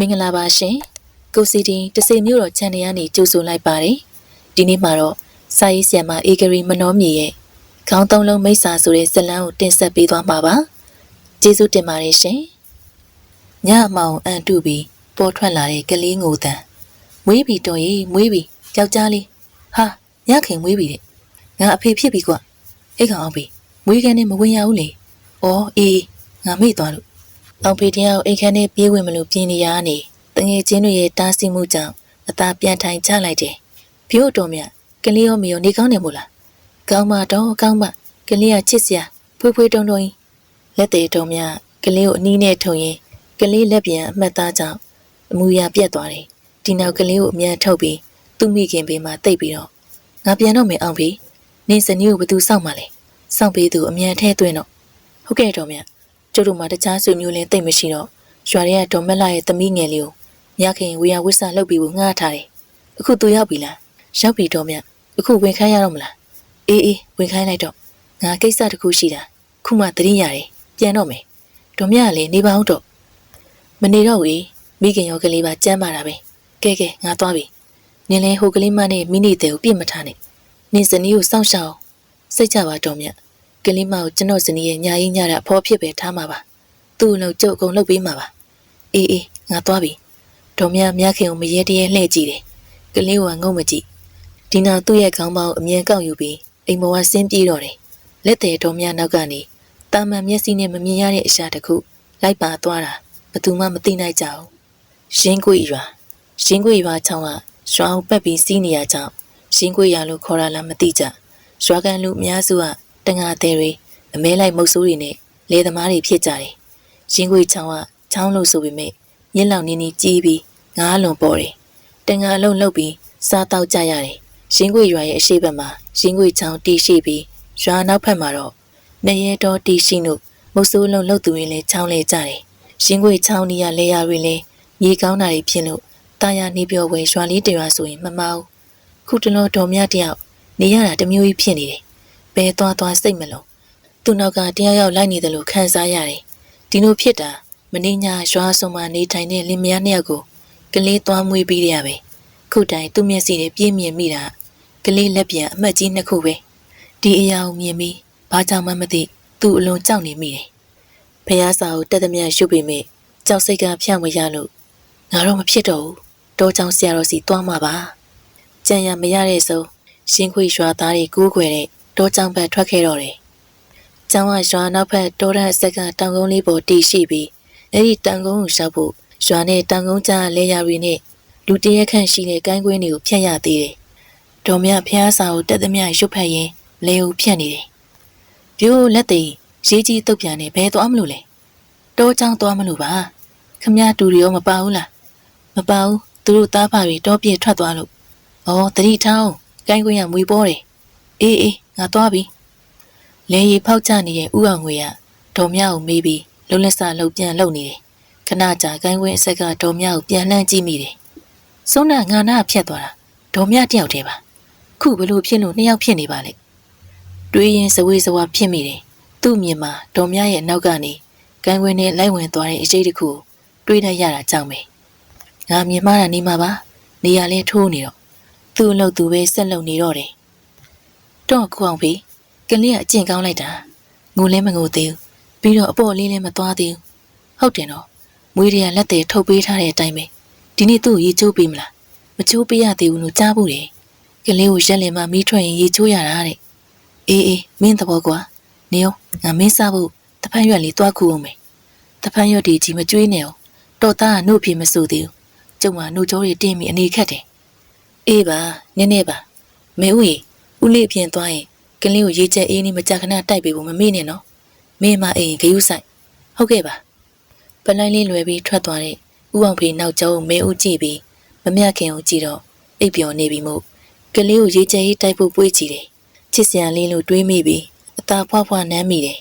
မင်္ဂလာပါရှင်ကိုစီတီတစေမျိုးတော် channel ကနေကြိုဆိုလိုက်ပါတယ်ဒီနေ့မှာတော့စာရေးဆရာမအေဂရီမနောမြေရဲ့ခေါင်းသုံးလုံးမိစ္ဆာဆိုတဲ့ဇာတ်လမ်းကိုတင်ဆက်ပေးသွားမှာပါကျေးဇူးတင်ပါတယ်ရှင်ညအမောင်အန်တုပြီးပေါ်ထွက်လာတဲ့ကလေးငိုတန်မွေးပြီတော်ရေးမွေးပြီယောက်ျားလေးဟာညခင်မွေးပြီတဲ့ငါအဖေဖြစ်ပြီကွအိတ်ကောင်အောင်ပြီမွေးခန်းနဲ့မဝင်ရဘူးလေဩအေးငါမေ့သွားလို့ အောင်ဖေတယောက်အိတ်ခမ်းနဲ့ပြေးဝင်မလို့ပြင်းနေရကနေတငယ်ချင်းတွေရဲ့တားဆီးမှုကြောင့်အသာပြန်ထိုင်ချလိုက်တယ်။ပြို့တော်မြကလေးရောမရောနေကောင်းတယ်မို့လား။ကောင်းပါတော့ကောင်းပါကလေးကချစ်စရာဖွေးဖွေးတုံတုံကြီးလက်သေးတော်မြကလေးကိုအနီးနဲ့ထုံရင်ကလေးလက်ပြန်အမှတ်သားကြောင့်အမူအရာပြတ်သွားတယ်။ဒီနောက်ကလေးကိုအမြန်ထုတ်ပြီးသူ့မိခင်ဘေးမှာတိတ်ပြီးတော့ငါပြန်တော့မယ်အောင်ဖေနင်းစနီးကိုဘသူစောင့်မှလဲစောင့်ပေးသူအမြန်ထဲသွင်းတော့ဟုတ်ကဲ့တော်မြ ကျုပ်တို့မှာတခြားဆွေမျိုးလင်းတိတ်မရှိတော့ရွာရဲကဒေါ်မက်လာရဲ့သမီးငယ်လေးကိုမြခင်ဝေယဝစ်ဆာလှုပ်ပြီးကိုငှားထားတယ်။အခုသူရောက်ပြီလား။ရောက်ပြီတော့မြ။အခုဝင်ခိုင်းရတော့မလား။အေးအေးဝင်ခိုင်းလိုက်တော့ငါကိစ္စတစ်ခုရှိတာ။ခုမှသတိရတယ်။ပြန်တော့မယ်။ဒေါ်မြကလည်းနေပါအောင်တော့။မနေတော့ဘူး။မိခင်ရောကလေးပါကြမ်းပါတာပဲ။ကဲကဲငါသွားပြီ။နင်လည်းဟိုကလေးမနဲ့မိနေတယ်ကိုပြစ်မထားနဲ့။နင်စနီးကိုစောင့်ရှောက်အောင်စိတ်ကြပါတော့မြ။ ကလေးမကိုကျွန်တော်စနီးရဲ့ညာရင်ညတာအဖော်ဖြစ်ပဲထားမှာပါ။သူ့လုံကျုပ်အကုန်လုပ်ပေးမှာပါ။အေးအေးငါသွားပြီ။ဒေါ်မြမြခင်ကိုမရဲတရဲလှည့်ကြည့်တယ်။ကလေးကငုံမကြည့်။ဒီနောက်သူ့ရဲ့ခေါင်းပေါင်းအမြင်ကောက်ယူပြီးအိမ်မောကဆင်းပြေးတော့တယ်။လက်သေးဒေါ်မြနောက်ကနေတာမန်မျက်စိနဲ့မမြင်ရတဲ့အရာတစ်ခုလိုက်ပါသွားတာဘယ်သူမှမသိနိုင်ကြဘူး။ရှင်းကွေရွာရှင်းကွေရွာချောင်းကရွာကိုပက်ပြီးစီးနေရကြောင်းရှင်းကွေရွာလို့ခေါ်ရလားမသိကြ။ရွာကန်လူအများစုက တငါသေးတွေအမဲလိုက်မုတ်ဆိုးတွေနဲ့လေသမားတွေဖြစ်ကြတယ်။ရင်းခွေချောင်းကချောင်းလို့ဆိုပေမဲ့ညစ်လောင်နေနေကြီးပြီးငားလွန်ပေါ်တယ်။တငါလုံးလှုပ်ပြီးစားတောက်ကြရတယ်။ရင်းခွေရွာရဲ့အရှိတ်ဘက်မှာရင်းခွေချောင်းတီးရှိပြီးရွာနောက်ဘက်မှာတော့နေရဲတော်တီးရှိနုမုတ်ဆိုးလုံးလှုပ်သူတွေလည်းချောင်းလဲကြတယ်။ရင်းခွေချောင်းနီးရလဲရတွေလည်းမြေကောင်းတာတွေဖြစ်လို့တာယာနေပြောဝဲရွာလေးတရွာဆိုရင်မမအောင်ခုတလောတော်မြတယောက်နေရတာတမျိုးကြီးဖြစ်နေတယ်။ ဘဲသွားသွားစိတ်မလုံးသူ့နောက်ကတရားရောက်လိုက်နေတယ်လို့ခံစားရတယ်။ဒီလိုဖြစ်တာမင်းညာရွာစုံမှာနေထိုင်တဲ့လင်မယားနှစ်ယောက်ကိုကလေးသွားမွေးပြီးရပဲ။ခုတိုင်သူ့မျက်စိနဲ့ပြင်းမြင်မိတာကလေးလက်ပြန်အမှတ်ကြီးနှစ်ခုပဲ။ဒီအရာကိုမြင်ပြီးဘာကြောင့်မှမသိသူ့အလွန်ကြောက်နေမိတယ်။ဖះစာကိုတက်သမျှရုပ်ပေမဲ့ကြောက်စိတ်ကဖြန့်ဝရလို့ငါတော့မဖြစ်တော့ဘူး။တောချောင်းဆရာတော်စီသွားမှာပါ။ကြံရမရတဲ့ဆုံးရှင်းခွေရွာသားတွေကိုးခွေတဲ့ တောချောင်းဘက်ထွက်ခဲ့တော့တယ်။ကျောင်းကရွာနောက်ဘက်တောရန်အဆက်ကတောင်ကုန်းလေးပေါ်တည်ရှိပြီးအဲ့ဒီတောင်ကုန်းကိုရောက်ဖို့ရွာနဲ့တောင်ကုန်းကြားလဲရရီနဲ့လူတရက်ခန့်ရှိတဲ့ကိုင်းကွင်းတွေကိုဖျက်ရသေးတယ်။ဒေါ်မြဖျားစာကိုတက်သမျှရုပ်ဖက်ရင်းလေကိုဖြတ်နေတယ်။ပြိုးလက်သိရေးကြီးတုတ်ပြန်နေဘဲသွားမလို့လဲ။တောချောင်းသွားမလို့ပါ။ခမရတူရီရောမပါဘူးလား။မပါဘူးသူတို့သားဖာတွေတောပြေထွက်သွားလို့။ဩတတိထောင်းကိုင်းကွင်းကမွေပေါ်တယ်။ အေးအေးငါသွားပြီ။လဲရီဖောက်ချနေတဲ့ဥအောင်ငွေကဒေါ်မြကိုမေးပြီးလုံးလက်စလှုပ်ပြန်လှုပ်နေတယ်။ခဏကြာကိုင်းဝင်းအဆက်ကဒေါ်မြကိုပြန်လှမ်းကြည့်မိတယ်။စုံနာငါနာဖြတ်သွားတာဒေါ်မြတယောက်တည်းပါ။ခုဘလို့ဖြစ်လို့နှစ်ယောက်ဖြစ်နေပါလေ။တွေးရင်စဝေးစဝါဖြစ်မိတယ်။သူ့မြင်မှာဒေါ်မြရဲ့နောက်ကနေကိုင်းဝင်းနဲ့လိုက်ဝင်သွားတဲ့အရေးတစ်ခုကိုတွေးတတ်ရတာကြောင့်ပဲ။ငါမြင်မှတာနေမှာပါ။နေရာလဲထိုးနေတော့သူ့အလုပ်သူပဲဆက်လုပ်နေတော့တယ်။ တော့ခုအောင်ဖေးကလေးကအကျင့်ကောင်းလိုက်တာငိုလဲမငိုသေးဘူးပြီးတော့အပေါ်လေးလည်းမသွားသေးဘူးဟုတ်တယ်နော်မွေးတွေကလက်သေးထုတ်ပေးထားတဲ့အတိုင်းပဲဒီနေ့သူ့ကိုရေချိုးပေးမလားမချိုးပေးရသေးဘူးလို့ကြားဖို့တယ်ကလေးကိုရက်လင်မှမီးထွက်ရင်ရေချိုးရတာတဲ့အေးအေးမင်းသဘောကွာနေအောင်ငါမင်းစားဖို့တဖန်ရွက်လေးတွားခုအောင်မယ်တဖန်ရွက်ဒီကြီးမကျွေးနဲ့အောင်တော်သားကနှုတ်ပြေမဆိုသေးဘူးကျုံမှာနှုတ်ကြောတွေတင်းပြီးအနေခက်တယ်အေးပါနည်းနည်းပါမဲဦးကြီး ဦးလေးအပြင်သွားရင်ကလေးကိုရေးချက်အေးနေမကြခဏတိုက်ပေးဖို့မမေ့နဲ့နော်မင်းမအိမ်ဂယုဆိုင်ဟုတ်ကဲ့ပါပလိုင်းလေးလွယ်ပြီးထွက်သွားတဲ့ဥအောင်ဖေနောက်ကျောင်းမဲဦးကြည့်ပြီးမမြခင်ကိုကြည့်တော့အိပ်ပျော်နေပြီမို့ကလေးကိုရေးချက်အေးတိုက်ဖို့ပွေးကြည့်တယ်ချစ်စရာလေးလို့တွေးမိပြီးအသာဖွားဖွားနမ်းမိတယ်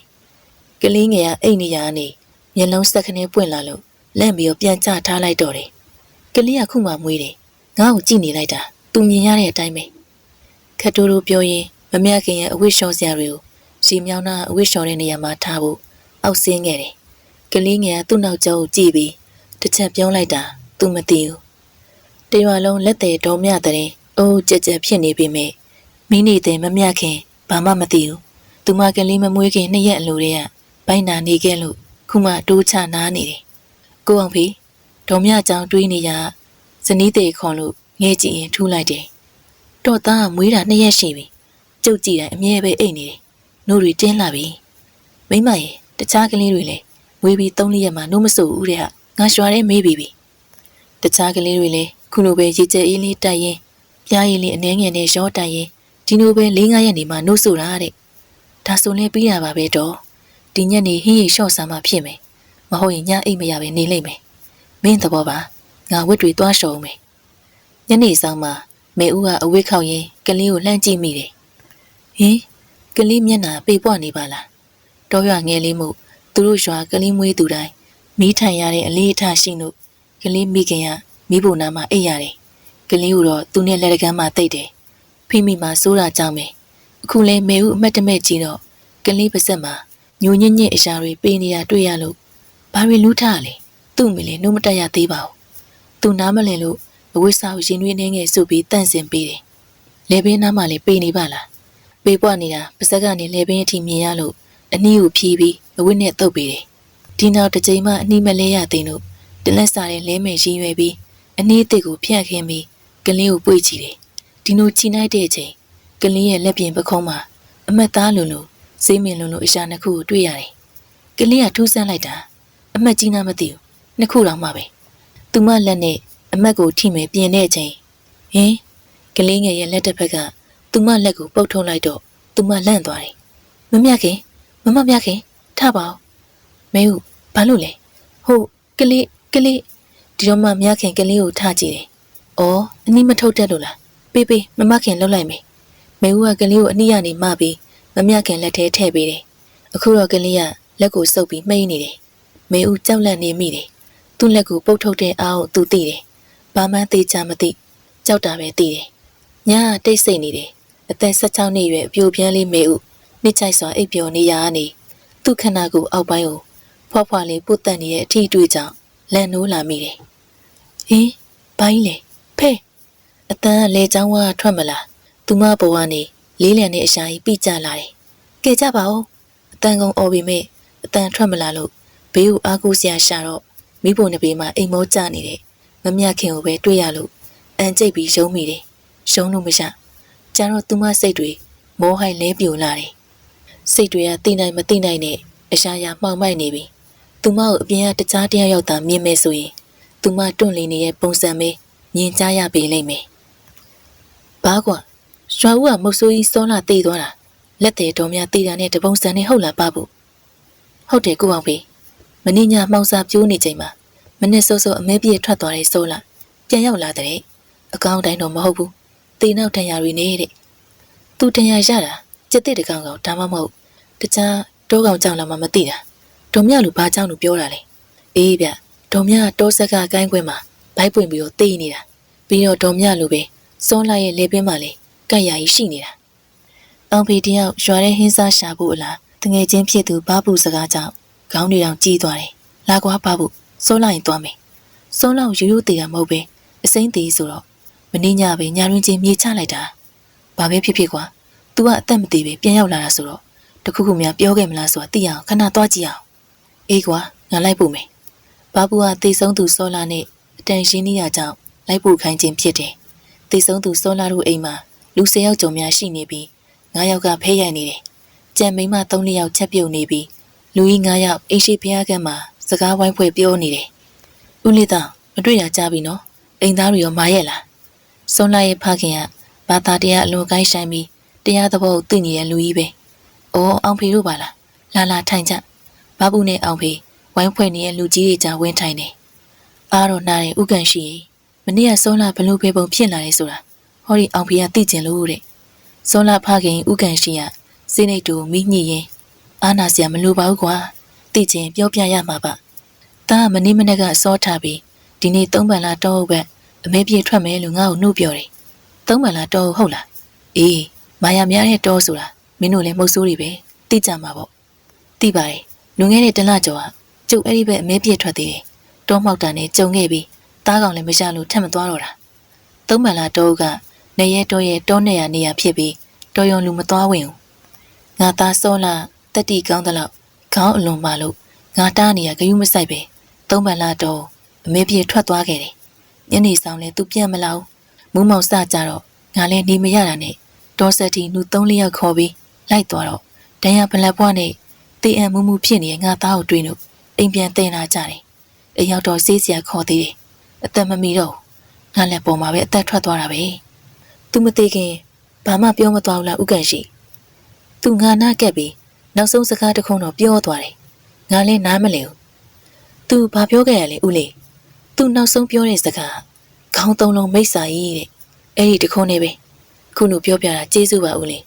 ကလေးငယ်ကအိတ်နေရကနေမျက်လုံးစက်ခနဲပွင့်လာလို့လန့်ပြီးတော့ပြန်ချထားလိုက်တော့တယ်ကလေးကခုမှမွေးတယ်ငါ့ကိုကြည့်နေလိုက်တာသူမြင်ရတဲ့အတိုင်းပဲ ခက်တိုးတိုးပြောရင်မမြခင်ရဲ့အဝိရှော်စရာတွေကိုရှီမြောင်းနာအဝိရှော်တဲ့နေရာမှာထားဖို့အောက်ဆင်းခဲ့တယ်။ကလေးငယ်ကသူ့နောက်ကျောကိုကြည့်ပြီးတစ်ချက်ပြောလိုက်တာသူမသိဘူးတရွာလုံးလက်သေးတော်မြတဲ့အိုးကြက်ကြက်ဖြစ်နေပြီမေမိနေတဲ့မမြခင်ဘာမှမသိဘူးသူမကလေးမမွေးခင်နှစ်ရက်အလိုတည်းကဘိုင်းနာနေခဲ့လို့ခုမှတိုးချနားနေတယ်ကိုအောင်ဖေတော်မြကြောင်တွေးနေရဇနီးသေးခွန်လို့ငဲကြည့်ရင်ထူးလိုက်တယ် တော့သားကမွေးတာနှစ်ရက်ရှိပြီကျုပ်ကြည့်တိုင်းအမြဲပဲအိတ်နေတယ်နှုတ်တွေတင်းလာပြီမိမရဲ့တခြားကလေးတွေလည်းမွေးပြီး၃လရက်မှနှုတ်မဆူဦးတဲ့ဟာငါရွှာတဲ့မေးပြီပြီတခြားကလေးတွေလည်းခုလိုပဲရေကျဲအေးလေးတိုက်ရင်ပြားရည်လေးအနှဲငယ်နဲ့ရောတိုက်ရင်ဒီလိုပဲ၄၅ရက်နေမှနှုတ်ဆူတာတဲ့ဒါဆိုလည်းပြီးရပါပဲတော့ဒီညနေဟင်းရိပ်လျှော့စားမှဖြစ်မယ်မဟုတ်ရင်ညအိတ်မရပဲနေလိမ့်မယ်မင်းသဘောပါငါဝတ်တွေသွားရှော်မယ်ညနေဆောင်မှာ မေဦးကအဝိခောက်ရင်ကလေးကိုလှမ်းကြည့်မိတယ်ဟင်ကလေးမျက်နှာပေပွနေပါလားတော်ရွာငယ်လေးမှုသူတို့ရွာကလေးမွေးသူတိုင်းမိထိုင်ရတဲ့အလေးအထားရှိလို့ကလေးမိခင်ကမိဖို့နာမှာအိပ်ရတယ်ကလေးကိုတော့သူနဲ့လက်တကမ်းမှာတိတ်တယ်ဖိမိမှာစိုးတာကြောင့်ပဲအခုလဲမေဦးအမက်တမဲ့ကြီးတော့ကလေးပါဆက်မှာညိုညညစ်အရာတွေပေးနေတာတွေ့ရလို့ဘာတွေလူးထားလဲသူ့မိလေနှုတ်မတက်ရသေးပါဘူးသူနားမလည်လို့ အဝိစာကိုရင်နှွေးနှင်းငယ်စုပြီးတန့်စင်ပေးတယ်လေဘင်းနားမှာလေပေးနေပါလားပေးပွားနေတာပါစက်ကနေလေဘင်းအထိမြင်ရလို့အနည်းကိုဖြီးပြီးအဝိနဲ့တုပ်ပေးတယ်ဒီနောက်တစ်ချိန်မှအနည်းမလဲရသိလို့တလက်စားတဲ့လဲမယ်ရင်းရွယ်ပြီးအနည်းအစ်ကိုဖြန့်ခင်းပြီးကလေးကိုပွေ့ကြည့်တယ်ဒီလိုချီနိုင်တဲ့အချိန်ကလေးရဲ့လက်ပြင်ပခုံးမှာအမတ်သားလိုလိုစေးမင်လိုလိုအရာနှစ်ခုကိုတွေ့ရတယ်ကလေးကထူးဆန်းလိုက်တာအမတ်ကြီးနာမသိဘူးနှစ်ခုတော့မှပဲသူမလက်နဲ့ အမတ်ကိုထိမယ်ပြင်တဲ့အချိန်ဟင်ကလေးငယ်ရဲ့လက်တစ်ဖက်ကသူမလက်ကိုပုတ်ထုံးလိုက်တော့သူမလန့်သွားတယ်မမြခင်မမမြခင်ထပါဦးမဲဟုဘာလို့လဲဟုတ်ကလေးကလေးဒီတော့မှမြခင်ကလေးကိုထားကြည့်တယ်။အော်အနီးမထုတ်တတ်လို့လား။ပေးပေးမမခင်လှုပ်လိုက်မယ်။မဲဦးကကလေးကိုအနီးကနေမပြီးမမြခင်လက်ထဲထည့်ပေးတယ်။အခုတော့ကလေးကလက်ကိုစုပ်ပြီးမှိတ်နေတယ်။မဲဦးကြောက်လန့်နေမိတယ်။သူ့လက်ကိုပုတ်ထုတ်တဲ့အားကိုသူသိတယ်။ ဘာမှသိချမသိကြောက်တာပဲသိတယ်။ညာတိတ်ဆိတ်နေတယ်။အသက်16နှစ်ရွယ်အပြိုပြန်းလေးမဲဦးနှစ်ချိုက်စွာအိပ်ပျော်နေရကနေသူ့ခန္ဓာကိုယ်အောက်ပိုင်းကိုဖွားဖွားလေးပုတ်တက်နေတဲ့အထီးတွေ့ကြောင့်လန့်နိုးလာမိတယ်။ဟင်ဘိုင်းလေဖဲအတန်းကလေချောင်းကထွက်မလားသူမဘဝကနေလေးလံတဲ့အရှာကြီးပြကြလာတယ်။ကဲကြပါဦးအတန်းကုံអော်ပြီးမဲ့အတန်းထွက်မလာလို့ဘေးကိုအားကိုးစရာရှာတော့မိဖို့နှစ်ပေမှာအိမ်မောကျနေတယ်။ မမြခင်ကိုပဲတွေ့ရလို့အန်ကျိတ်ပြီးရုံးမိတယ်။ရုံးလို့မရ။ကျတော့သူမစိတ်တွေမောဟိုက်လဲပြိုလာတယ်။စိတ်တွေကတိနိုင်မတိနိုင်နဲ့အရှာရာမှောင်မိုက်နေပြီ။သူမကိုအပြင်ကတခြားတယောက်ယောက်သာမြင်မယ်ဆိုရင်သူမတွန့်လင်းနေတဲ့ပုံစံပဲမြင်ကြရပေလိမ့်မယ်။ဘာကွာရွာဦးကမုတ်ဆိုးကြီးစောလာတေးသွားတာလက်သေးတော်များတေးတာနဲ့တပုံစံနဲ့ဟုတ်လားပါဘူး။ဟုတ်တယ်ကိုအောင်ဖေမင်းညမှောင်စာပြိုးနေချိန်မှာ မနစ်စောစောအမဲပြေထွက်သွားတဲ့စောလာပြန်ရောက်လာတဲ့အကောင်းတိုင်းတော့မဟုတ်ဘူး။တေနောက်တန်ရာတွေနေတဲ့။သူတန်ရာရတာစက်တဲ့တကောင်ကောင်ဒါမှမဟုတ်တခြားတောကောင်ကြောင့်လာမှမသိတာ။ဒေါ်မြလူဘာကြောင့်လို့ပြောတာလဲ။အေးဗျဒေါ်မြတောဆက်ကကိုင်းခွင်းမှာဘိုက်ပွင့်ပြီးတော့တေးနေတာပြီးတော့ဒေါ်မြလိုပဲစောလာရဲ့လေပင်းမှာလေကက်ရာကြီးရှိနေတာအောင်ဖေတယောက်ရွာတဲ့ဟင်းစားရှာဖို့အလားတငယ်ချင်းဖြစ်သူဘာဘူးစကားကြောင့်ခေါင်းတွေတောင်ကြီးသွားတယ်လာကွာဘာဘူး စောလာရင်သွားမယ်စောလာကိုရိုးရိုးတေးတာမဟုတ်ပဲအစိမ့်သေးဆိုတော့မင်းညပဲညာရင်းချင်းမြေချလိုက်တာဘာပဲဖြစ်ဖြစ်ကွာ तू ကအသက်မသေးပဲပြန်ရောက်လာတာဆိုတော့တခုခုများပြောခဲ့မလားဆိုတာသိအောင်ခဏသွားကြည့်အောင်အေးကွာငါလိုက်ဖို့မယ်ဘာဘူးကတေဆုံးသူစောလာနဲ့အတန်ရှင်းနေရကြောင်းလိုက်ဖို့ခိုင်းခြင်းဖြစ်တယ်။တေဆုံးသူစောလာတို့အိမ်မှာလူ၁၀ယောက်ကျော်များရှိနေပြီး၅ယောက်ကဖဲရိုက်နေတယ်။ကြံမိန်းမ၃ယောက်ချက်ပြုတ်နေပြီးလူကြီး၅ယောက်အိမ်ရှိဖျားကမ်းမှာ စကားဝိုင်းဖွဲ့ပြောနေတယ်။ဦးလေးတောင်မတွေ့ရကြပြီနော်။အိမ်သားတွေရောမာရဲ့လား။စောလာရဲ့ဖခင်ကဘာသာတရားအလွန်ကိုင်းဆိုင်ပြီးတရားသဘောကိုသိနေတဲ့လူကြီးပဲ။အော်အောင်ဖေတို့ပါလား။လာလာထိုင်ကြ။ဘာဘူးနဲ့အောင်ဖေဝိုင်းဖွဲ့နေတဲ့လူကြီးတွေကြားဝင်းထိုင်နေအားတော့နားရင်ဥကန်ရှိရင်မနေ့ကစောလာဘလို့ဖေပုံဖြစ်လာတယ်ဆိုတာဟောဒီအောင်ဖေကသိကျင်လို့တဲ့စောလာဖခင်ဥကန်ရှိရစိနေတူမိညစ်ရင်အာနာစရာမလိုပါဘူးကွာ သိကျင်ပြောပြရမှာပါတာမနေ့မနေ့ကစောထားပြီးဒီနေ့သုံးပန်လာတော့ဘက်အမေပြေထွက်မယ်လို့ငါ့ကိုနှုတ်ပြောတယ်သုံးပန်လာတော့ဟုတ်လားအေးမာယာများတဲ့တော့ဆိုတာမင်းတို့လည်းမဟုတ်ဆိုးတွေပဲသိကြမှာပေါ့သိပါတယ်လွန်ခဲ့တဲ့တလကျော်ကကျုပ်အဲ့ဒီဘက်အမဲပြည့်ထွက်သေးတယ်။တောမှောက်တာနဲ့ကြုံခဲ့ပြီးတသားကောင်လည်းမရလို့ထက်မသွားတော့တာသုံးပန်လာတော့ကနေရဲတော့ရဲတောနေရနေရဖြစ်ပြီးတော်ရုံလူမသွားဝင်ဘူးငါသားစောလာတက်တီကောင်းသလောက် ခေါင်းအလွန်ပါလို့ငါတားနေရဂယုမဆိုင်ပဲသုံးပန်လာတော့အမေပြေထွက်သွားခဲ့တယ်ညနေဆောင်လဲသူပြန်မလာဘူးမူးမောင်စကြတော့ငါလည်းနေမရတာနဲ့ဒေါ်ဆက်တီနူသုံးလျက်ခေါ်ပြီးလိုက်သွားတော့တန်ရပလက်ဘွားနဲ့တေးအံမှုမှုဖြစ်နေတဲ့ငါသားကိုတွေ့လို့အိမ်ပြန်တင်လာကြတယ်အိမ်ရောက်တော့စေးစရာခေါ်သေးတယ်အသက်မမီတော့ငါလည်းပေါ်မှာပဲအသက်ထွက်သွားတာပဲသူမသေးခင်ဘာမှပြောမသွားဘူးလားဥက္ကန့်ရှိသူငါနာကက်ပြီး နောက်ဆုံးစကားတစ်ခုတော့ပြောသွားတယ်ငါလည်းနားမလဲဘူးသူဘာပြောခဲ့ရလဲဦးလေးသူနောက်ဆုံးပြောတဲ့စကားခေါင်းသုံးလုံးမိတ်စာကြီးတဲ့အဲ့ဒီတခုနဲ့ပဲခုနပြောပြတာကျေးဇူးပါဦးလေး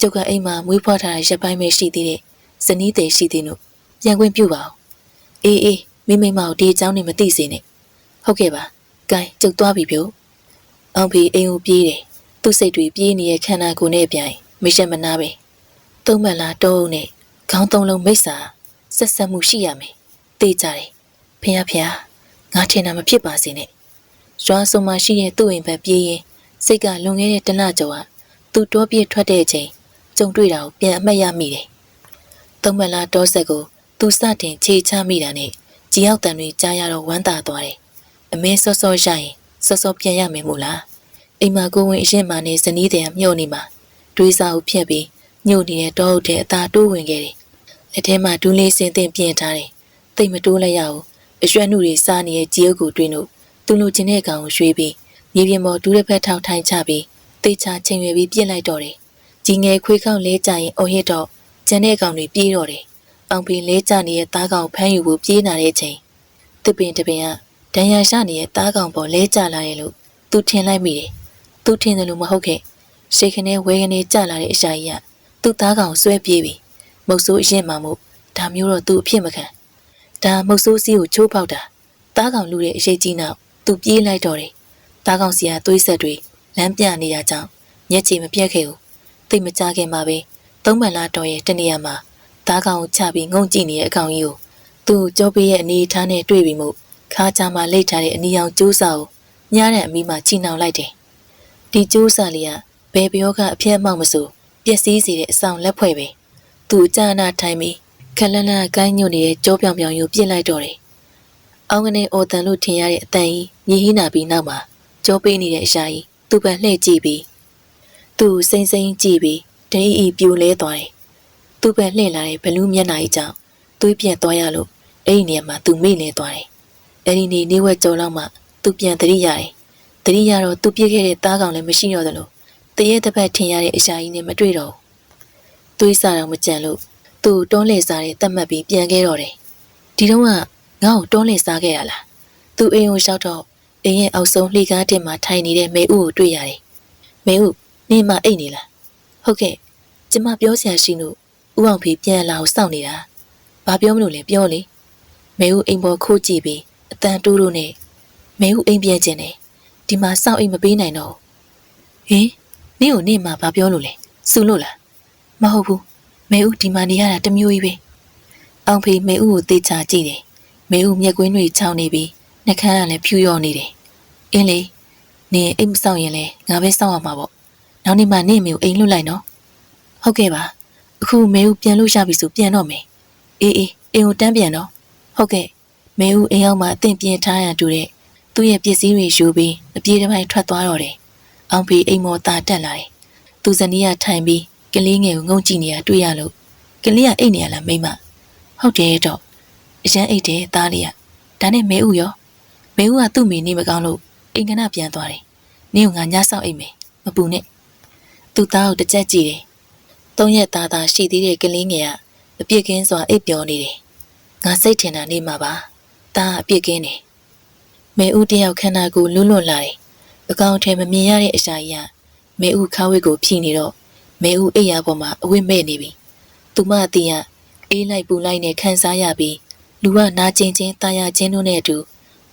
ကျုပ်ကအိမ်မှာမွေးဖွားထားတဲ့ရက်ပိုင်းပဲရှိသေးတဲ့ဇနီးတဲ့ရှိသေးလို့ပြန်ခွင့်ပြုပါဦးအေးအေးမိမိမကိုဒီအကြောင်းနဲ့မသိစေနဲ့ဟုတ်ကဲ့ပါကဲကျုပ်သွားပြီပြို့အောင်ဖီအိမ်ကိုပြေးတယ်သူ့စိတ်တွေပြေးနေတဲ့ခန္ဓာကိုယ်နဲ့ပြိုင်မရှက်မနာပဲသုံးမလားတောအုပ်နဲ့ ခေါင်းသုံးလုံးမိတ်စာဆက်ဆက်မှုရှိရမယ်သိကြတယ်ဖះဖះငါထင်တာမဖြစ်ပါစေနဲ့ရွာစုံမှာရှိတဲ့သူ့အိမ်ဘက်ပြေးရင်စိတ်ကလွန်ခဲ့တဲ့တနကြောကသူ့တောပြည့်ထွက်တဲ့အချိန်ကြုံတွေ့တာကိုပြန်အမှတ်ရမိတယ်သုံးမလားတောဆက်ကိုသူစတင်ခြေချမိတာနဲ့ကြည်ရောက်တန်တွေကြားရတော့ဝမ်းသာသွားတယ်အမဲစောစောရရင်စောစောပြန်ရမယ်မို့လားအိမ်မှာကိုဝင်အရင်မှနေဇနီးတဲ့မြုပ်နေမှာတွေးစားကိုဖြက်ပြီးညှို့နေတဲ့တောအုပ်တဲ့အသာတိုးဝင်ခဲ့တယ် လက်ထဲမှာဒူးလေးစင်တင်ပြင်ထားတယ်တိတ်မတိုးလိုက်ရဘူးအရွက်နှုတွေစားနေတဲ့ကြီးအုပ်ကိုတွင်းလို့သူ့လိုချင်တဲ့ကောင်ကိုရွှေ့ပြီးမြေပြင်ပေါ်ဒူးတစ်ဖက်ထောင်ထိုင်ချပြီးတေချာချိန်ရွယ်ပြီးပြစ်လိုက်တော့တယ်ကြီးငယ်ခွေးခေါက်လဲကြရင်အော်ဟစ်တော့ကျန်တဲ့ကောင်တွေပြေးတော့တယ်အောင်ပင်လဲကြနေတဲ့သားကောင်ဖမ်းယူဖို့ပြေးလာတဲ့အချိန်တစ်ပင်တစ်ပင်ကဒဏ်ရာရနေတဲ့သားကောင်ပေါ်လဲကြလာရဲ့လို့သူထင်လိုက်မိတယ်သူထင်တယ်လို့မဟုတ်ခဲ့ရှေခနဲ့ဝဲကနေကြလာတဲ့အရာကြီးကသူ့သားကောင်ဆွဲပြေးပြီ မုတ်ဆိုးအရင်မှမို့ဒါမျိုးတော့သူ့အဖြစ်မခံဒါမုတ်ဆိုးစီးကိုချိုးပေါက်တာသားကောင်လူတဲ့အရေးကြီးနောက်သူပြေးလိုက်တော့တယ်သားကောင်စီကသွေးဆက်တွေလမ်းပြနေရကြောင်းမျက်ခြေမပြတ်ခဲ့ဘူးသိမကြခင်မှာပဲသုံးပန်လာတော်ရဲ့တနေရာမှာသားကောင်ကိုချပြီးငုံကြည့်နေတဲ့အကောင်ကြီးကိုသူ့ကြောပေးရဲ့အနေထားနဲ့တွေ့ပြီးမို့ခါချာမှာလိတ်ထားတဲ့အနီရောင်ကျိုးစာကိုညားတဲ့အမီးမှာချီနှောင်လိုက်တယ်ဒီကျိုးစာလေးကဘယ်ပြောကအပြက်မောက်မဆိုပျက်စီးစေတဲ့အဆောင်လက်ဖွဲ့ပဲ သူအကြနာထိုင်ပြီးခလန်းလန်းကိုင်းညွတ်နေတဲ့ကြောပြောင်ပြောင်ယူပြစ်လိုက်တော့တယ်အောင်ကနေအော်တန်လို့ထင်ရတဲ့အတန်ကြီးညီဟိနာပြီးနောက်မှာကြောပေးနေတဲ့အရာကြီးသူ့ဘက်လှည့်ကြည့်ပြီးသူ့စိမ့်စိမ့်ကြည့်ပြီးဒိန်းဤပြိုလဲသွားတယ်သူ့ဘက်လှည့်လာတဲ့ဘလူးမျက်နှာကြီးကြောင့်သွေးပြက်သွားရလို့အဲ့ဒီနေရာမှာသူမိနေသွားတယ်အဲ့ဒီနေနေဝက်ကြောလောက်မှသူပြန်တရိရတယ်တရိရတော့သူပြစ်ခဲ့တဲ့သားကောင်လည်းမရှိတော့သလိုတရေတစ်ပတ်ထင်ရတဲ့အရာကြီးနဲ့မတွေ့တော့ဘူး သွေးစားတော့မကြံလို့သူတွန်းလှည့်စားတဲ့တတ်မှတ်ပြီးပြန်ခဲ့တော့တယ်ဒီတော့ကငါ့ကိုတွန်းလှည့်စားခဲ့ရလားသူအိမ်ကိုရောက်တော့အိမ်ရဲ့အောက်ဆုံးလှေကားတင်မှာထိုင်နေတဲ့မေဦးကိုတွေ့ရတယ်မေဦးနေမအိတ်နေလားဟုတ်ကဲ့ကျမပြောစရာရှိလို့ဥအောင်ဖေပြန်လာကိုစောင့်နေတာဘာပြောမလို့လဲပြောလေမေဦးအိမ်ပေါ်ခိုးကြည့်ပြီးအတန်တိုးတိုးနဲ့မေဦးအိမ်ပြန်ကျင်တယ်ဒီမှာစောင့်အိမ်မပေးနိုင်တော့ဟင်နင့်ကိုနင့်မှာဘာပြောလို့လဲစူလို့လား မဟုတ်ဘူးမေဦးဒီမှာနေရတာတမျိုးကြီးပဲအောင်ဖေမေဦးကိုသေချာကြည့်တယ်မေဦးမျက်ကွင်းတွေချောင်းနေပြီးနှကန်းကလည်းဖြူရော်နေတယ်အင်းလေနင်အိမ်မစောင့်ရင်လဲငါပဲစောင့်ရမှာပေါ့နောက်နေ့မှနင့်မေကိုအိမ်လွတ်လိုက်နော်ဟုတ်ကဲ့ပါအခုမေဦးပြန်လို့ရပြီဆိုပြန်တော့မယ်အေးအေးအိမ်ကိုတန်းပြန်တော့ဟုတ်ကဲ့မေဦးအိမ်ရောက်မှအသင်ပြင်ထားရတူတဲ့သူ့ရဲ့ပစ္စည်းတွေယူပြီးအပြေးတစ်ပိုင်းထွက်သွားတော့တယ်အောင်ဖေအိမ်မော်တာတက်လာတယ်သူဇနီးကထိုင်ပြီး ကလေးငယ်ကိုငုံကြည့်နေတာတွေ့ရလို့ကလေးကအိတ်နေရလားမိမဟုတ်တယ်တော့အရန်အိတ်တယ်သားလေးကဒါနဲ့မဲဥရောမဲဥကသူ့မိနေမကောင်းလို့အိမ်ကနပြန်သွားတယ်နင်းကငါညဆောက်အိတ်မယ်မပူနဲ့သူ့သားကိုတစ်ချက်ကြည့်တယ်သုံးရက်သားသားရှိသေးတဲ့ကလေးငယ်ကအပြစ်ကင်းစွာအိပ်ပျော်နေတယ်ငါစိတ်ထင်တာနေမှာပါသားအပြစ်ကင်းတယ်မဲဥတယောက်ခန္ဓာကိုယ်လွတ်လွတ်လာတယ်အကောင်ထဲမမြင်ရတဲ့အရာကြီးကမဲဥခါဝစ်ကိုဖြီးနေတော့ မဲဥအိယာပေါ်မှာအဝိမဲ့နေပြီသူမအတီးကအေးလိုက်ပူလိုက်နဲ့ခံစားရပြီးလူကနာကျင်ချင်းတာယာချင်းတို့နဲ့အတူ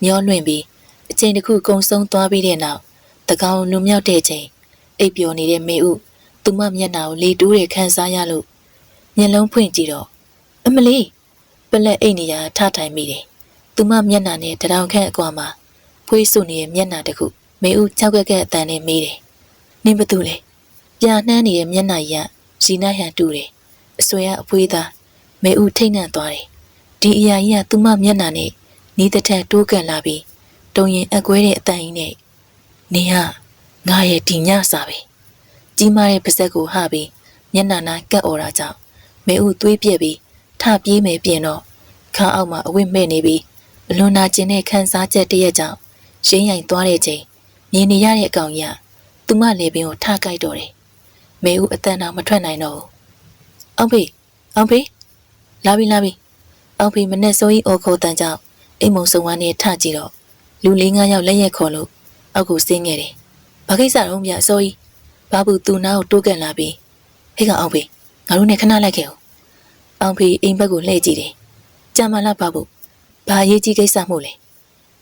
မျောလွင့်ပြီးအချိန်တစ်ခုကုံဆုံးသွားပြီးတဲ့နောက်တကောင်လူမြောက်တဲ့ချိန်အိပ်ပျော်နေတဲ့မေဥသူမမျက်နှာကိုလေတိုးတဲ့ခံစားရလို့မျက်လုံးဖွင့်ကြည့်တော့အမလီပလက်အိတ်နေရထထိုင်မိတယ်သူမမျက်နှာနဲ့တရောင်ခန့်အကွာမှာဖွေးဆုနေတဲ့မျက်နှာတစ်ခုမေဦးကြောက်ကက်ကက်အတန်နဲ့မေးတယ်နင်းဘသူလဲ ပြာနှမ်းနေတဲ့မျက်နှာရရီနာဟန်တူတယ်အဆွဲကအဖွေးသားမေဦးထိတ်နှံ့သွားတယ်ဒီအရာကြီးကသူ့မမျက်နှာနဲ့နီးတဲ့ထက်တိုးကပ်လာပြီးတုံရင်အကွဲတဲ့အတန်ကြီးနဲ့နင်ကငါရဲ့ဒီညစာပဲကြီးမားတဲ့ပါဇက်ကိုဟပြီးမျက်နှာနာကက်អော်တာကြောင့်မေဦးသွေးပြက်ပြီးထပြေးမယ်ပြင်တော့ခါအောက်မှာအဝတ်မဲ့နေပြီးအလွန်နာကျင်တဲ့ခံစားချက်တရက်ကြောင့်ရင်းရိုင်သွားတဲ့ချိန်မြင်နေရတဲ့အကောင်ကြီးကသူမလေပင်ကိုထကြိုက်တော့တယ် မေဦးအတန်တော်မထွက်နိုင်တော့ဘူးအောင်ဖေးအောင်ဖေးလာပြီလာပြီအောင်ဖေးမနဲ့စိုးကြီးအော်ခေါ်တန်ကြောင့်အိမ်မုံစုံဝါးနဲ့ထကြည့်တော့လူလေးငါးယောက်လက်ရက်ခေါ်လို့အောက်ကိုဆင်းခဲ့တယ်ဘာကိစ္စတော့မြအစိုးကြီးဘာဘူးသူနာကိုတိုးကန်လာပြီးဟဲ့ကအောင်ဖေးငါတို့နဲ့ခဏလိုက်ခဲ့အောင်အောင်ဖေးအိမ်ဘက်ကိုလှည့်ကြည့်တယ်ကြာမလားဘာဘူးဘာအရေးကြီးကိစ္စမို့လဲ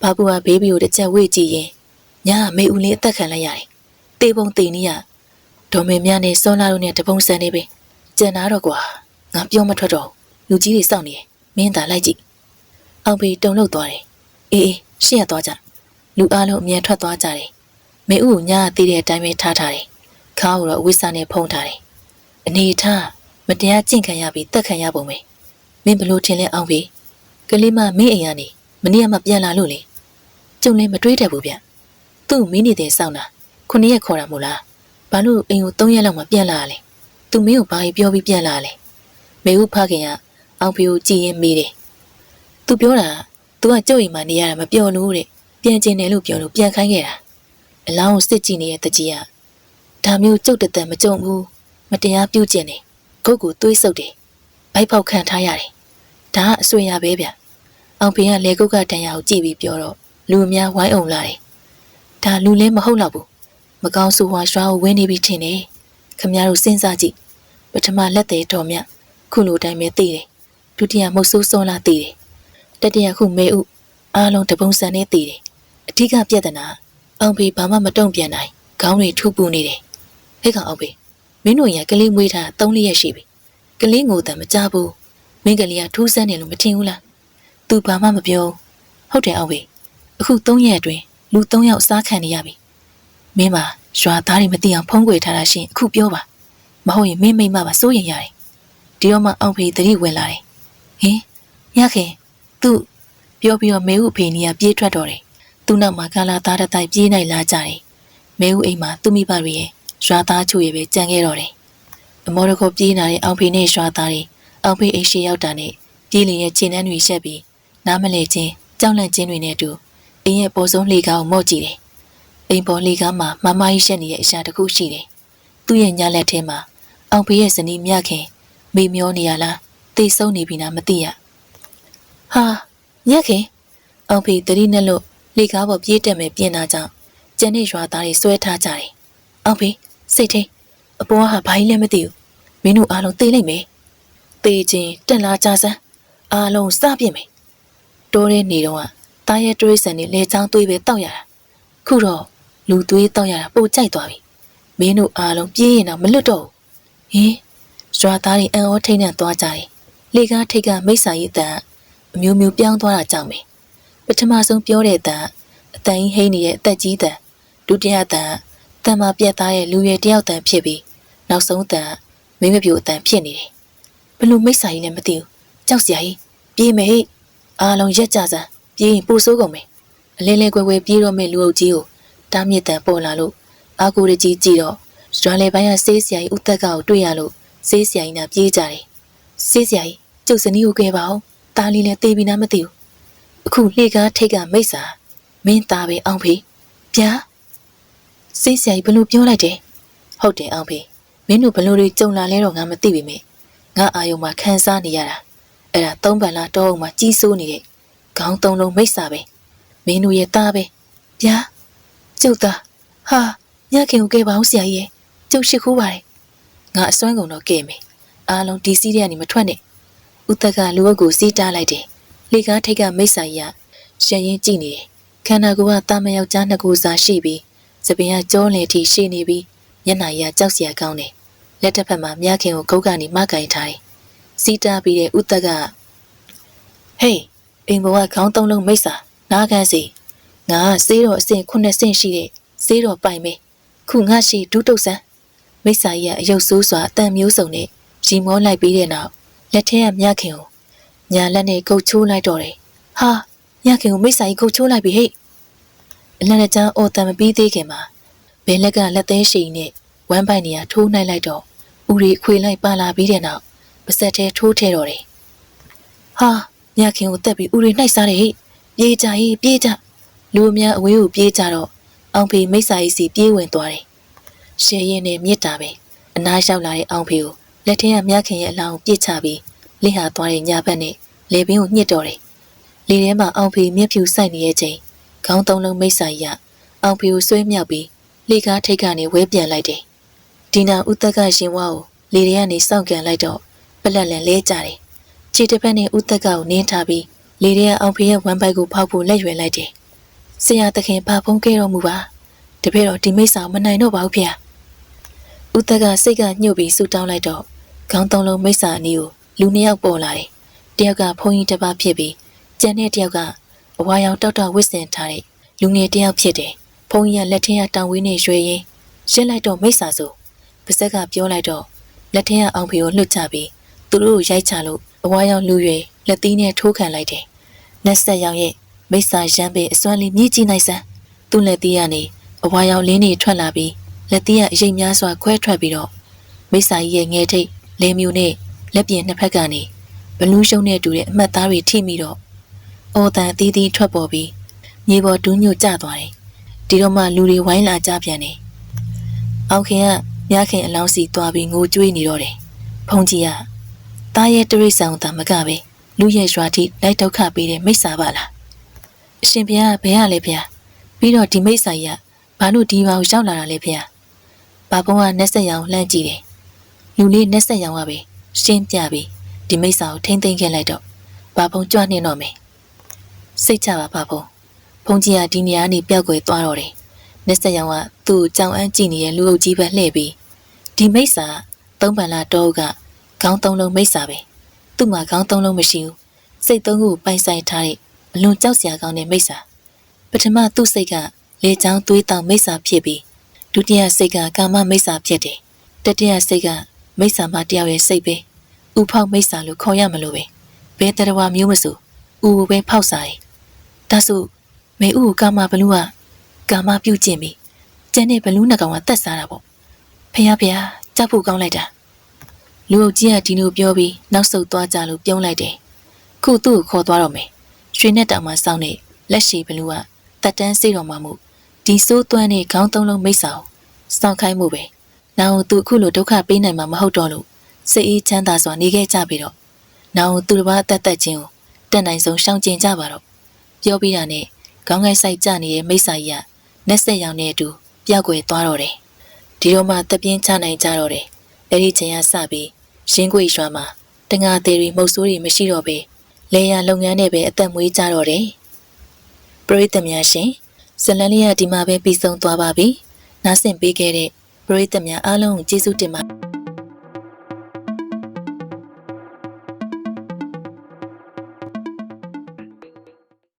ဘာဘူးကဘေးဘီကိုတစ်ချက်ဝေ့ကြည့်ရင်ညာမေဦးလေးအသက်ခံလိုက်ရတယ်တေပုံတေနီးရ ဒေါ်မေမြနဲ့စောလာတို့နဲ့တပုံစံနေပဲကြံနာတော့ကွာငါပြောမထွက်တော့လူကြီးတွေစောင့်နေတယ်မင်းသာလိုက်ကြည့်အောင်ဖေးတုံလောက်သွားတယ်အေးအေးရှေ့ရသွားကြလူအားလုံးအမြန်ထွက်သွားကြတယ်မေဦးကိုညာသေးတဲ့အတိုင်းပဲထားထားတယ်ခါကိုတော့အဝိစာနဲ့ဖုံးထားတယ်အနေထားမတရားကြင့်ခံရပြီးတက်ခံရပုံပဲမင်းဘလို့ထင်လဲအောင်ဖေးကလေးမမင်းအိမ်ကနေမနေ့ကမှပြန်လာလို့လေကျုံလည်းမတွေးတတ်ဘူးဗျသူ့မင်းနေတဲ့စောင့်တာခုနှစ်ရက်ခေါ်တာမို့လား ဘာလို့အိမ်ကို၃ရက်လောက်မှပြန်လာရလဲသူမင်းကိုဘာကြီးပြောပြီးပြန်လာလဲမေဦးဖခင်ကအောင်ဖေကိုကြည်ရင်မေးတယ်သူပြောတာ तू ကကြုတ်အိမ်မှာနေရတာမပြောလို့တဲ့ပြန်ကျင်တယ်လို့ပြောလို့ပြန်ခိုင်းခဲ့တာအလောင်းကိုစစ်ကြည့်နေတဲ့တကြီးကဒါမျိုးကြုတ်တသက်မကြုံဘူးမတရားပြုတ်ကျင်တယ်ဂုတ်ကိုတွေးဆုပ်တယ်ဘိုက်ပေါက်ခံထားရတယ်ဒါကအဆွေရပဲဗျအောင်ဖေကလေကုတ်ကတန်ရာကိုကြည့်ပြီးပြောတော့လူအများဝိုင်းအောင်လာတယ်ဒါလူလည်းမဟုတ်တော့ဘူး မကောင်းဆိုးဝါရွှာကိုဝင်းနေပြီထင်တယ်ခမရတို့စဉ်းစားကြည့်ပထမလက်သေးတော်မြခုလိုတိုင်းပဲသိတယ်ဒုတိယမုတ်ဆိုးစောလာသိတယ်တတိယခုမေဥအားလုံးတပုံစံနဲ့သိတယ်အဓိကပြဿနာအောင်ဖေဘာမှမတုံ့ပြန်နိုင်ခေါင်းတွေထုပူနေတယ်ဟဲ့ကောင်အောင်ဖေမင်းတို့ရကလေးမွေးထား၃လရက်ရှိပြီကလေးငိုတံမကြဘူးမင်းကလေးကထူးဆန်းတယ်လို့မထင်ဘူးလားသူဘာမှမပြောဟုတ်တယ်အောင်ဖေအခု၃ရက်အတွင်းလူ၃ယောက်စားခံနေရပြီ မင်းပါရွာသားတွေမသိအောင်ဖုံးကွယ်ထားတာရှင်အခုပြောပါမဟုတ်ရင်မင်းမိမပါစိုးရင်ရတယ်ဒီတော့မှအောင်ဖေတတိဝင်လာတယ်ဟင်ညခင်သူ့ပြောပြီးတော့မဲဦးဖေနီကပြေးထွက်တော့တယ်သူ့နောက်မှာကာလာသားတစ်တိုက်ပြေးနိုင်လာကြတယ်မဲဦးအိမ်မှာသူ့မိဘတွေရဲ့ရွာသားချို့ရဲ့ပဲကြံခဲ့တော့တယ်အမော်တခုပြေးလာတဲ့အောင်ဖေနဲ့ရွာသားတွေအောင်ဖေအိမ်ရှိရောက်တာနဲ့ပြေးလင်ရဲ့ခြေနှမ်းတွေရှက်ပြီးနားမလဲချင်းကြောက်လန့်ခြင်းတွေနဲ့အတူအိမ်ရဲ့ပေါ်ဆုံးလေကားကိုမော့ကြည့်တယ် အိမ်ပေါ်လေကားမှာမမကြီးရှက်နေတဲ့အရာတစ်ခုရှိတယ်သူ့ရဲ့ညလက်ထဲမှာအောင်ဖေရဲ့ဇနီးမြခင်မေမျောနေရလားသိဆုံးနေပြီလားမသိရဟာညက်ခင်အောင်ဖေတတိနဲ့လို့လေကားပေါ်ပြေးတက်မယ်ပြင်တာကြောင့်ကျန်တဲ့ရွာသားတွေဆွဲထားကြတယ်အောင်ဖေစိတ်ထိန်အပေါ်ကဘာကြီးလဲမသိဘူးမင်းတို့အားလုံးသိလိုက်မယ်သေခြင်းတက်လာကြစမ်းအားလုံးစပြစ်မယ်တိုးတဲ့နေတော့ကတားရဲ့တွေးဆန်နေလေချောင်းသွေးပဲတောက်ရတာခုတော့ လူသွေးတောက်ရတာပိုကြိုက်သွားပြီမင်းတို့အားလုံးပြေးရင်တော့မလွတ်တော့ဘူးဟင်ရွာသားတွေအံ့ဩထိတ်နှံ့သွားကြတယ်လေကားထိတ်ကမိစ္ဆာရေးအတန်အမျိုးမျိုးပြောင်းသွားတာကြောင့်ပဲပထမဆုံးပြောတဲ့အတန်အတန်ကြီးဟိနေရဲ့အသက်ကြီးတန်ဒုတိယတန်တန်မာပြက်သားရဲ့လူရွယ်တယောက်တန်ဖြစ်ပြီးနောက်ဆုံးတန်မိမပြိုအတန်ဖြစ်နေတယ်ဘလို့မိစ္ဆာကြီးလည်းမသိဘူးကြောက်စရာကြီးပြေးမယ်ဟိအားလုံးရက်ကြစမ်းပြေးရင်ပိုဆိုးကုန်မယ်အလဲလဲကွယ်ကွယ်ပြေးတော့မဲ့လူအုပ်ကြီးကို တားမြစ်တန်ပေါ်လာလို့အာကိုရကြီးကြည့်တော့ရွာလေပိုင်းကဆေးဆရာကြီးဦးသက်ကကိုတွေ့ရလို့ဆေးဆရာကြီးနာပြေးကြတယ်ဆေးဆရာကြီးကျုပ်စနီးကိုကဲပါအောင်တားလေးလည်းတေးပြီးနားမသိဘူးအခုလှေကားထိတ်ကမိတ်စာမင်းသားပဲအောင်ဖေဗျာဆေးဆရာကြီးဘလို့ပြောလိုက်တယ်ဟုတ်တယ်အောင်ဖေမင်းတို့ဘလို့တွေကြုံလာလဲတော့ငါမသိပေမဲ့ငါအာယုံမှာခန်းစားနေရတာအဲ့ဒါသုံးပန်လားတောအုံမှာကြီးစိုးနေတဲ့ခေါင်းသုံးလုံးမိတ်စာပဲမင်းတို့ရဲ့သားပဲဗျာ ကျုပ်သားဟာညခင်ကိုကဲပါအောင်ဆရာကြီးရဲ့ကျုပ်ရှိခိုးပါတယ်ငါအစွမ်းကုန်တော့ကဲမယ်အားလုံးဒီစီးတဲ့ကနေမထွက်နဲ့ဥတက်ကလူအုပ်ကိုစီးတားလိုက်တယ်လေကားထိတ်ကမိတ်ဆိုင်ရရရင်ကြည့်နေတယ်ခန္ဓာကိုယ်ကတာမယောက်ျားနှစ်ကိုယ်စာရှိပြီးသပင်ကကြောလင်ထိရှိနေပြီးမျက်နှာရကြောက်စရာကောင်းတယ်လက်တစ်ဖက်မှာမြခင်ကိုဂုတ်ကနေမကင်ထားတယ်စီးတားပြီးတဲ့ဥတက်ကဟေးအိမ်ဘောကခေါင်းသုံးလုံးမိတ်စာနားခန်းစီ ငငါကစေးတော်အဆင့်9ဆင့်ရှိတဲ့စေးတော်ပိုင်မေခုငါရှိဒုတုတ်ဆန်းမိစ္ဆာကြီးကအယုတ်ဆိုးစွာအတန်မျိုးစုံနဲ့ရီမောလိုက်ပြီးတဲ့နောက်လက်ထဲကမြခင်ကိုညာလက်နဲ့ကုတ်ချိုးလိုက်တော့တယ်ဟာမြခင်ကိုမိစ္ဆာကြီးကုတ်ချိုးလိုက်ပြီဟဲ့အလန်တန်းအော်တန်မပြီးသေးခင်မှာဘယ်လက်ကလက်သေးရှိနဲ့ဝမ်းပိုက်နေရထိုးနှိုက်လိုက်တော့ဦးရီခွေလိုက်ပါလာပြီးတဲ့နောက်ပါဆက်ထဲထိုးထဲတော့တယ်ဟာမြခင်ကိုတက်ပြီးဦးရီနှိုက်စားတယ်ဟဲ့ပြေးကြဟေးပြေးကြ လူအများအဝေးကိုပြေးကြတော့အောင်ဖေမိစ္ဆာကြီးစီပြေးဝင်သွားတယ်ရှယ်ရင်နဲ့မြစ်တာပဲအနားရောက်လာတဲ့အောင်ဖေကိုလက်ထဲကမြခင်ရဲ့အလောင်းကိုပြစ်ချပြီးလစ်ဟာသွားတဲ့ညာဘက်နဲ့လေပင်ကိုညှစ်တော့တယ်လေထဲမှာအောင်ဖေမျက်ဖြူစိုက်နေရဲ့ချိန်ခေါင်းသုံးလုံးမိစ္ဆာကြီးကအောင်ဖေကိုဆွဲမြောက်ပြီးလေကားထိတ်ကနေဝဲပြန်လိုက်တယ်ဒီနာဥတက်ကရှင်ဝါကိုလေတွေကနေစောင့်ကန်လိုက်တော့ပလက်လန်လဲကြတယ်ခြေတစ်ဖက်နဲ့ဥတက်ကကိုနင်းထားပြီးလေတွေကအောင်ဖေရဲ့ဝမ်းပိုက်ကိုဖောက်ဖို့လက်ရွယ်လိုက်တယ် ဆရာသခင်ဘာဖုံးခဲ့တော်မူပါတပည့်တော်ဒီမိစ္ဆာမနိုင်တော့ပါဘူးဖေ။ဦးသက်ကစိတ်ကညှို့ပြီးဆူတောင်းလိုက်တော့ခေါင်းသုံးလုံးမိစ္ဆာအနီးကိုလူနှစ်ယောက်ပေါ်လာတယ်။တယောက်ကဖုန်းကြီးတစ်ပါးဖြစ်ပြီးကျန်တဲ့တယောက်ကအဝါရောင်တောက်တောက်ဝစ်စင်ထားတဲ့လူငယ်တယောက်ဖြစ်တယ်။ဖုန်းကြီးကလက်ထက်ကတောင်ဝင်းနဲ့ရွှေရင်ရစ်လိုက်တော့မိစ္ဆာဆိုပါဇက်ကပြောလိုက်တော့လက်ထက်ကအောင်ဖေကိုလွတ်ချပြီးသူတို့ကိုရိုက်ချလို့အဝါရောင်လူရွယ်လက်သီးနဲ့ထိုးခံလိုက်တယ်။နတ်ဆက်ရောင်ရဲ့ မိစ္ဆာရမ်းပေအစွမ်းလေးမြည်ကြည့်နိုင်စမ်းသူ့လက်သီးကနေအဝါရောင်လင်းတွေထွက်လာပြီးလက်သီးကအရိပ်များစွာခွဲထွက်ပြီးတော့မိစ္ဆာကြီးရဲ့ငယ်ထိတ်လဲမြူနဲ့လက်ပြင်နှစ်ဖက်ကနေဘလူးရှုံးနဲ့တူတဲ့အမှတ်သားတွေထိမိတော့အော်တန်အသီးသီးထွက်ပေါ်ပြီးမြေပေါ်ဒူးညွတ်ကျသွားတယ်ဒီတော့မှလူတွေဝိုင်းလာကြပြန်တယ်အောင်ခင်ကမြခင်အလောင်းစီသွားပြီးငိုကြွေးနေတော့တယ်ဖုန်ကြီးကတားရဲ့တရိษံကိုသာမကပဲလူရဲ့ရွာထိလိုက်ဒုက္ခပေးတဲ့မိစ္ဆာပါလား အရှင်ဘုရားကဘယ်ရလဲဗျာပြီးတော့ဒီမိစ္ဆာကြီးကဘာလို့ဒီဘာကိုရောက်လာတာလဲဗျာဘာဘုံကနှက်ဆက်ရောင်လှမ်းကြည့်တယ်လူလေးနှက်ဆက်ရောင်ကပဲရှင်းပြပြီးဒီမိစ္ဆာကိုထိမ့်သိမ့်ခဲ့လိုက်တော့ဘာဘုံကြွနှင်းတော့မယ်စိတ်ချပါဘာဘုံဘုံကြီးကဒီနေရာကနေပျောက်ကွယ်သွားတော့တယ်နှက်ဆက်ရောင်ကသူ့ကိုကြောင်အန်းကြည့်နေတဲ့လူအုပ်ကြီးပဲလှည့်ပြီးဒီမိစ္ဆာသုံးပန်လာတော့ကခေါင်းသုံးလုံးမိစ္ဆာပဲသူ့မှာခေါင်းသုံးလုံးမရှိဘူးစိတ်သုံးခုပိုင်ဆိုင်ထားတဲ့ အလွန်ကြောက်စရာကောင်းတဲ့မိစ္ဆာပထမသူ့စိတ်ကလေချောင်းသွေးတောင်မိစ္ဆာဖြစ်ပြီးဒုတိယစိတ်ကကာမမိစ္ဆာဖြစ်တယ်တတိယစိတ်ကမိစ္ဆာမတယောက်ရဲ့စိတ်ပဲဥဖောက်မိစ္ဆာလို့ခေါ်ရမလို့ပဲဘယ်တရဝမျိုးမဆိုဥကိုပဲဖောက်စားတယ်ဒါဆိုမေဥကိုကာမဘလူးကကာမပြုတ်ကျင်ပြီးကျန်တဲ့ဘလူးနှကောင်ကတက်စားတာပေါ့ဖះဖះကြောက်ဖို့ကောင်းလိုက်တာလူအုပ်ကြီးကဒီလိုပြောပြီးနောက်ဆုတ်သွားကြလို့ပြုံးလိုက်တယ်ခုသူ့ကိုခေါ်သွားတော့မယ် ရွှေနဲ့တောင်မှစောင်းနေလက်ရှိဘလူးကတက်တန်းစိတ်တော်မှမှုဒီစိုးသွမ်းတဲ့ခေါင်းသုံးလုံးမိတ်ဆောင်စောင့်ခိုင်းမှုပဲ။နောင်သူအခုလိုဒုက္ခပေးနိုင်မှာမဟုတ်တော့လို့စိတ်အေးချမ်းသာစွာနေခဲ့ကြပြီတော့။နောင်သူတစ်ပါးအသက်သက်ချင်းကိုတက်နိုင်ဆုံးရှောင်ကျဉ်ကြပါတော့။ပြောပြီးတာနဲ့ခေါင်းကိုက်ဆိုင်ကြနေတဲ့မိစ္ဆာကြီးကနှက်ဆက်ရောင်နဲ့အတူပျောက်ကွယ်သွားတော့တယ်။ဒီတော့မှတပြင်းချနိုင်ကြတော့တယ်။အဲ့ဒီချိန်ကစပြီးရင်းကွေရွာမှာတငါသေးတွေမှုတ်ဆိုးတွေမရှိတော့ပဲ လေယာလုပ်ငန်းနဲ့ပဲအသက်မွေးကြတော့တယ်။ပရိသတ်များရှင်ဇလန်လေးကဒီမှာပဲပြီးဆုံးသွားပါပြီ။နားဆင်ပေးခဲ့တဲ့ပရိသတ်များအားလုံးကိုကျေးဇူးတင်ပါတယ်